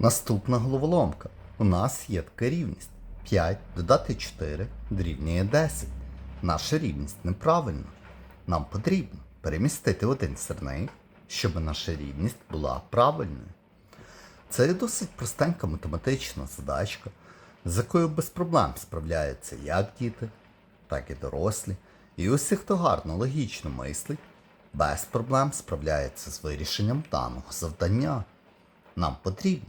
Наступна головоломка. У нас є така рівність. 5 додати 4 дорівнює 10. Наша рівність неправильна. Нам потрібно перемістити один сірник, щоб наша рівність була правильною. Це досить простенька математична задачка, з якою без проблем справляються як діти, так і дорослі. І усі, хто гарно логічно мислить, без проблем справляється з вирішенням даного завдання. Нам потрібно